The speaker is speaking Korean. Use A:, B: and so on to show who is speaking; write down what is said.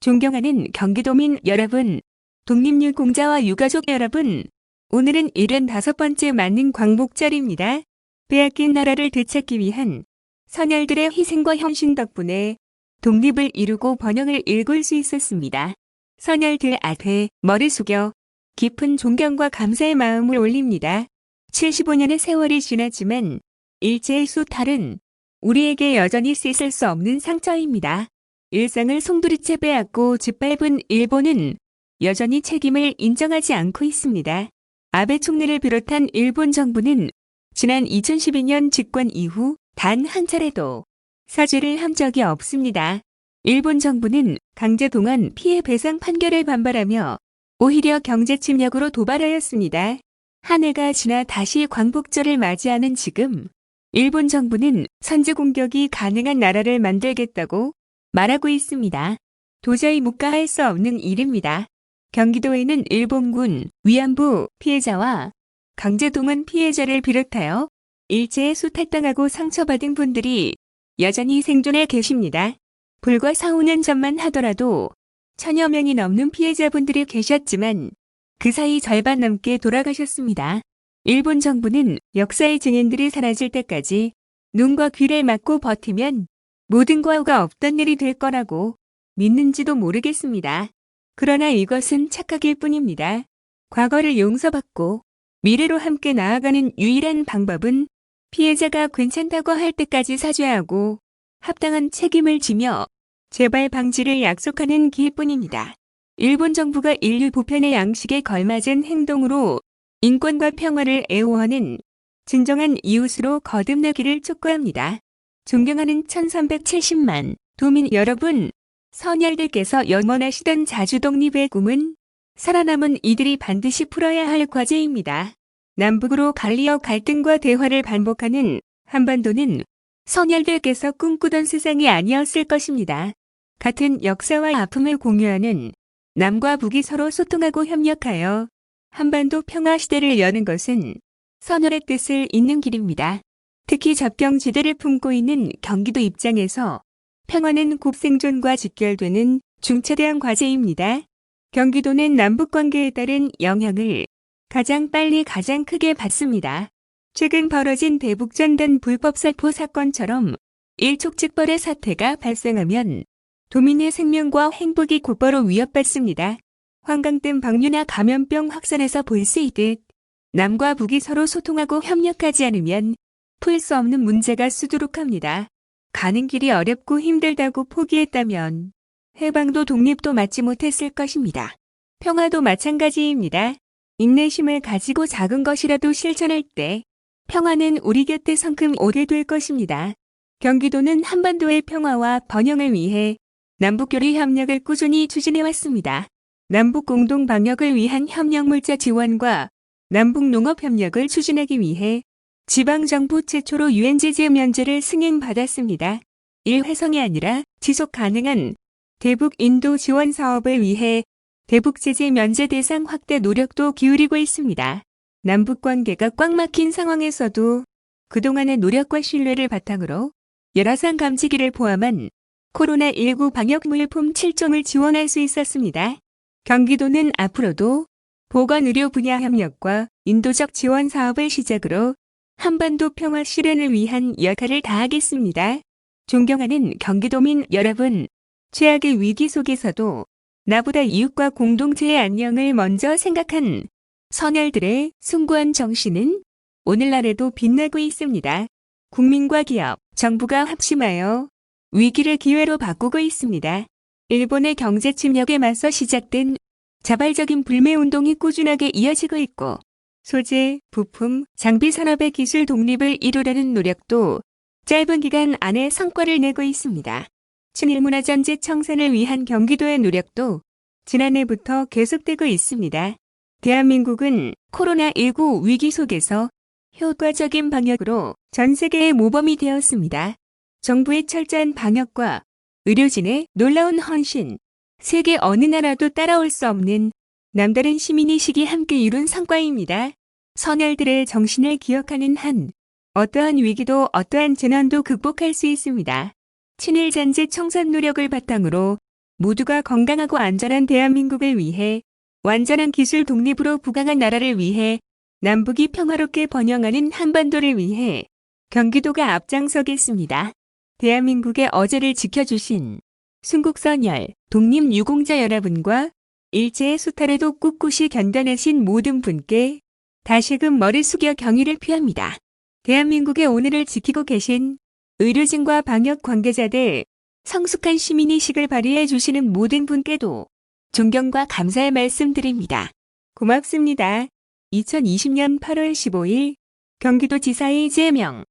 A: 존경하는 경기도민 여러분, 독립유공자와 유가족 여러분, 오늘은 75번째 만능 광복절입니다. 빼앗긴 나라를 되찾기 위한 선열들의 희생과 헌신 덕분에 독립을 이루고 번영을 일굴 수 있었습니다. 선열들 앞에 머리 숙여 깊은 존경과 감사의 마음을 올립니다. 75년의 세월이 지났지만 일제의 수탈은 우리에게 여전히 씻을 수 없는 상처입니다. 일상을 송두리째 빼앗고 짓밟은 일본은 여전히 책임을 인정하지 않고 있습니다. 아베 총리를 비롯한 일본 정부는 지난 2012년 집권 이후 단 한 차례도 사죄를 한 적이 없습니다. 일본 정부는 강제 동원 피해 배상 판결을 반발하며 오히려 경제 침략으로 도발하였습니다. 한 해가 지나 다시 광복절을 맞이하는 지금 일본 정부는 선제 공격이 가능한 나라를 만들겠다고 말하고 있습니다. 도저히 묵과할 수 없는 일입니다. 경기도에는 일본군 위안부 피해자와 강제동원 피해자를 비롯하여 일제에 수탈당하고 상처받은 분들이 여전히 생존해 계십니다. 불과 4, 5년 전만 하더라도 천여 명이 넘는 피해자분들이 계셨지만 그 사이 절반 넘게 돌아가셨습니다. 일본 정부는 역사의 증인들이 사라질 때까지 눈과 귀를 막고 버티면 모든 과오가 없던 일이 될 거라고 믿는지도 모르겠습니다. 그러나 이것은 착각일 뿐입니다. 과거를 용서받고 미래로 함께 나아가는 유일한 방법은 피해자가 괜찮다고 할 때까지 사죄하고 합당한 책임을 지며 재발 방지를 약속하는 기회뿐입니다. 일본 정부가 인류 보편의 양식에 걸맞은 행동으로 인권과 평화를 애호하는 진정한 이웃으로 거듭나기를 촉구합니다. 존경하는 1370만 도민 여러분, 선열들께서 염원하시던 자주독립의 꿈은 살아남은 이들이 반드시 풀어야 할 과제입니다. 남북으로 갈리어 갈등과 대화를 반복하는 한반도는 선열들께서 꿈꾸던 세상이 아니었을 것입니다. 같은 역사와 아픔을 공유하는 남과 북이 서로 소통하고 협력하여 한반도 평화 시대를 여는 것은 선열의 뜻을 잇는 길입니다. 특히 접경지대를 품고 있는 경기도 입장에서 평화는 굽생존과 직결되는 중차대한 과제입니다. 경기도는 남북 관계에 따른 영향을 가장 빨리 가장 크게 받습니다. 최근 벌어진 대북전단 불법 살포 사건처럼 일촉즉발의 사태가 발생하면 도민의 생명과 행복이 곧바로 위협받습니다. 환강등 방류나 감염병 확산에서 볼 수 있듯 남과 북이 서로 소통하고 협력하지 않으면 풀 수 없는 문제가 수두룩합니다. 가는 길이 어렵고 힘들다고 포기했다면 해방도 독립도 맞지 못했을 것입니다. 평화도 마찬가지입니다. 인내심을 가지고 작은 것이라도 실천할 때 평화는 우리 곁에 성큼 오게 될 것입니다. 경기도는 한반도의 평화와 번영을 위해 남북교류 협력을 꾸준히 추진해 왔습니다. 남북 공동 방역을 위한 협력 물자 지원과 남북 농업 협력을 추진하기 위해 지방정부 최초로 유엔 제재 면제를 승인받았습니다. 일회성이 아니라 지속 가능한 대북 인도 지원 사업을 위해 대북 제재 면제 대상 확대 노력도 기울이고 있습니다. 남북 관계가 꽉 막힌 상황에서도 그동안의 노력과 신뢰를 바탕으로 열화상 감지기를 포함한 코로나19 방역 물품 7종을 지원할 수 있었습니다. 경기도는 앞으로도 보건 의료 분야 협력과 인도적 지원 사업을 시작으로 한반도 평화 실현을 위한 역할을 다하겠습니다. 존경하는 경기도민 여러분, 최악의 위기 속에서도 나보다 이웃과 공동체의 안녕을 먼저 생각한 선열들의 숭고한 정신은 오늘날에도 빛나고 있습니다. 국민과 기업, 정부가 합심하여 위기를 기회로 바꾸고 있습니다. 일본의 경제 침략에 맞서 시작된 자발적인 불매 운동이 꾸준하게 이어지고 있고 소재, 부품, 장비 산업의 기술 독립을 이루려는 노력도 짧은 기간 안에 성과를 내고 있습니다. 친일문화전제 청산을 위한 경기도의 노력도 지난해부터 계속되고 있습니다. 대한민국은 코로나19 위기 속에서 효과적인 방역으로 전 세계의 모범이 되었습니다. 정부의 철저한 방역과 의료진의 놀라운 헌신, 세계 어느 나라도 따라올 수 없는 남다른 시민의식이 함께 이룬 성과입니다. 선열들의 정신을 기억하는 한 어떠한 위기도 어떠한 재난도 극복할 수 있습니다. 친일 잔재 청산 노력을 바탕으로 모두가 건강하고 안전한 대한민국을 위해 완전한 기술 독립으로 부강한 나라를 위해 남북이 평화롭게 번영하는 한반도를 위해 경기도가 앞장서겠습니다. 대한민국의 어제를 지켜주신 순국선열, 독립유공자 여러분과 일제의 수탈에도 꿋꿋이 견뎌내신 모든 분께 다시금 머리 숙여 경의를 표합니다. 대한민국의 오늘을 지키고 계신 의료진과 방역 관계자들, 성숙한 시민의식을 발휘해 주시는 모든 분께도 존경과 감사의 말씀 드립니다. 고맙습니다. 2020년 8월 15일 경기도지사의 제명